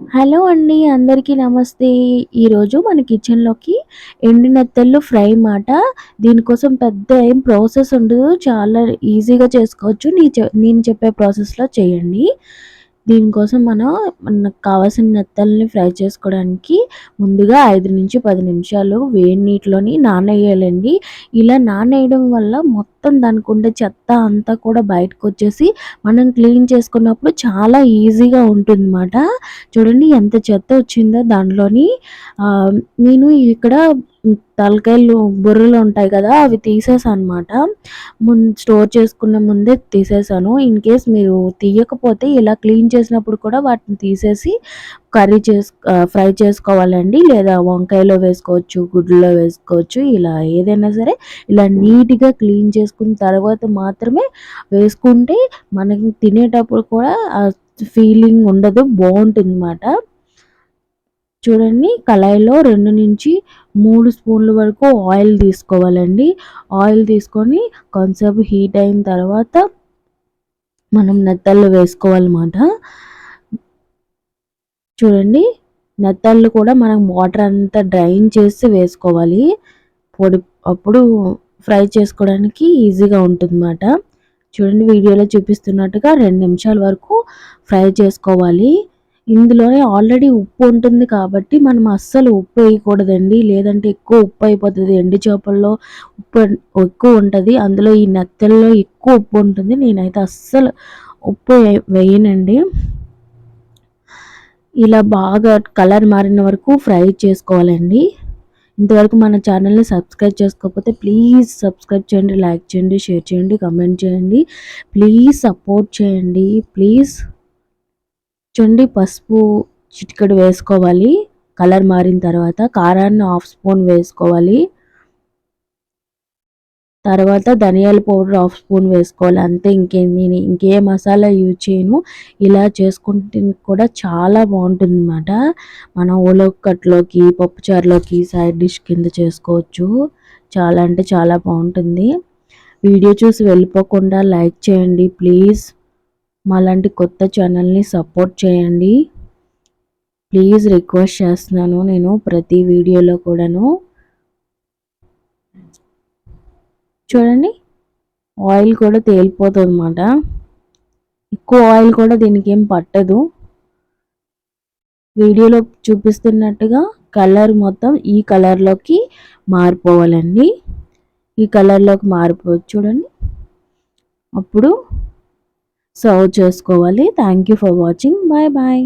Hello అండి అందరికీ నమస్తే. ఈరోజు మన కిచెన్లోకి ఎండినెత్తళ్ళు ఫ్రై మాట. దీనికోసం పెద్ద ఏం ప్రాసెస్ ఉండదు. చాలా ఈజీగా చేసుకోవచ్చు. నీ నేను చెప్పే ప్రాసెస్లో చేయండి. దీనికోసం మనం మనకు కావాల్సిన నెత్తల్ని ఫ్రై చేసుకోవడానికి ముందుగా ఐదు నుంచి పది నిమిషాలు వేడి నీటిలోని నానేయాలండి. ఇలా నానేయడం వల్ల మొత్తం దానికి ఉండే చెత్త అంతా కూడా బయటకు వచ్చేసి మనం క్లీన్ చేసుకున్నప్పుడు చాలా ఈజీగా ఉంటుందన్నమాట. చూడండి ఎంత చెత్త వచ్చిందో దాంట్లోని. నేను ఇక్కడ తలకాయలు బుర్రలు ఉంటాయి కదా అవి తీసేసాను అనమాట ముందు స్టోర్ చేసుకున్న ముందే తీసేసాను. ఇన్ కేస్ మీరు తీయకపోతే ఇలా క్లీన్ చేసినప్పుడు కూడా వాటిని తీసేసి కర్రీ చేసు ఫ్రై చేసుకోవాలండి. లేదా వంకాయలో వేసుకోవచ్చు గుడ్లలో వేసుకోవచ్చు ఇలా ఏదైనా సరే ఇలా నీట్గా క్లీన్ చేసుకున్న తర్వాత మాత్రమే వేసుకుంటే మనకి తినేటప్పుడు కూడా ఫీలింగ్ ఉండదు బాగుంటుంది అన్నమాట చూడండి కళాయిలో రెండు నుంచి మూడు స్పూన్ల వరకు ఆయిల్ తీసుకోవాలండి. ఆయిల్ తీసుకొని కొంతసేపు హీట్ అయిన తర్వాత మనం నెత్తళ్ళు వేసుకోవాలన్నమాట. చూడండి నెత్తళ్ళు కూడా మనం వాటర్ అంతా డ్రైన్ చేసి వేసుకోవాలి. పొడి అప్పుడు ఫ్రై చేసుకోవడానికి ఈజీగా ఉంటుందన్నమాట. చూడండి వీడియోలో చూపిస్తున్నట్టుగా రెండు నిమిషాల వరకు ఫ్రై చేసుకోవాలి. ఇందులో ఆల్రెడీ ఉప్పు ఉంటుంది కాబట్టి మనం అస్సలు ఉప్పు వేయకూడదండి. లేదంటే ఎక్కువ ఉప్పు అయిపోతుంది. ఎండు చేపల్లో ఉప్పు ఎక్కువ ఉంటుంది. అందులో ఈ నెత్తల్లో ఎక్కువ ఉప్పు ఉంటుంది. నేనైతే అస్సలు ఉప్పు వేయనండి. ఇలా బాగా కలర్ మారిన వరకు ఫ్రై చేసుకోవాలండి. ఇంతవరకు మన ఛానల్ని సబ్స్క్రైబ్ చేసుకోకపోతే ప్లీజ్ సబ్స్క్రైబ్ చేయండి లైక్ చేయండి షేర్ చేయండి కమెంట్ చేయండి. ప్లీజ్ సపోర్ట్ చేయండి. ప్లీజ్ చూడండి పసుపు చిటికెడు వేసుకోవాలి. కలర్ మారిన తర్వాత కారాన్ని హాఫ్ స్పూన్ వేసుకోవాలి. తర్వాత ధనియాల పౌడర్ హాఫ్ స్పూన్ వేసుకోవాలి. అంతే ఇంకేం నేను ఇంకే మసాలా యూజ్ చేయను. ఇలా చేసుకుంటే కూడా చాలా బాగుంటుంది అనమాట మనం ఉలక్కట్లోకి పప్పుచారులోకి సైడ్ డిష్ కింద చేసుకోవచ్చు. చాలా అంటే చాలా బాగుంటుంది. వీడియో చూసి వెళ్ళిపోకుండా లైక్ చేయండి ప్లీజ్. మాలాంటి కొత్త ఛానల్ని సపోర్ట్ చేయండి. ప్లీజ్ రిక్వెస్ట్ చేస్తున్నాను నేను ప్రతి వీడియోలో కూడాను. చూడండి ఆయిల్ కూడా తేలిపోతుంది అన్నమాట ఎక్కువ ఆయిల్ కూడా దీనికి ఏం పట్టదు. వీడియోలో చూపిస్తున్నట్టుగా కలర్ మొత్తం ఈ కలర్లోకి మారిపోవాలండి. ఈ కలర్లోకి మారిపోవచ్చు చూడండి. అప్పుడు సర్వ్ చేసుకోవాలి. Thank you for watching bye bye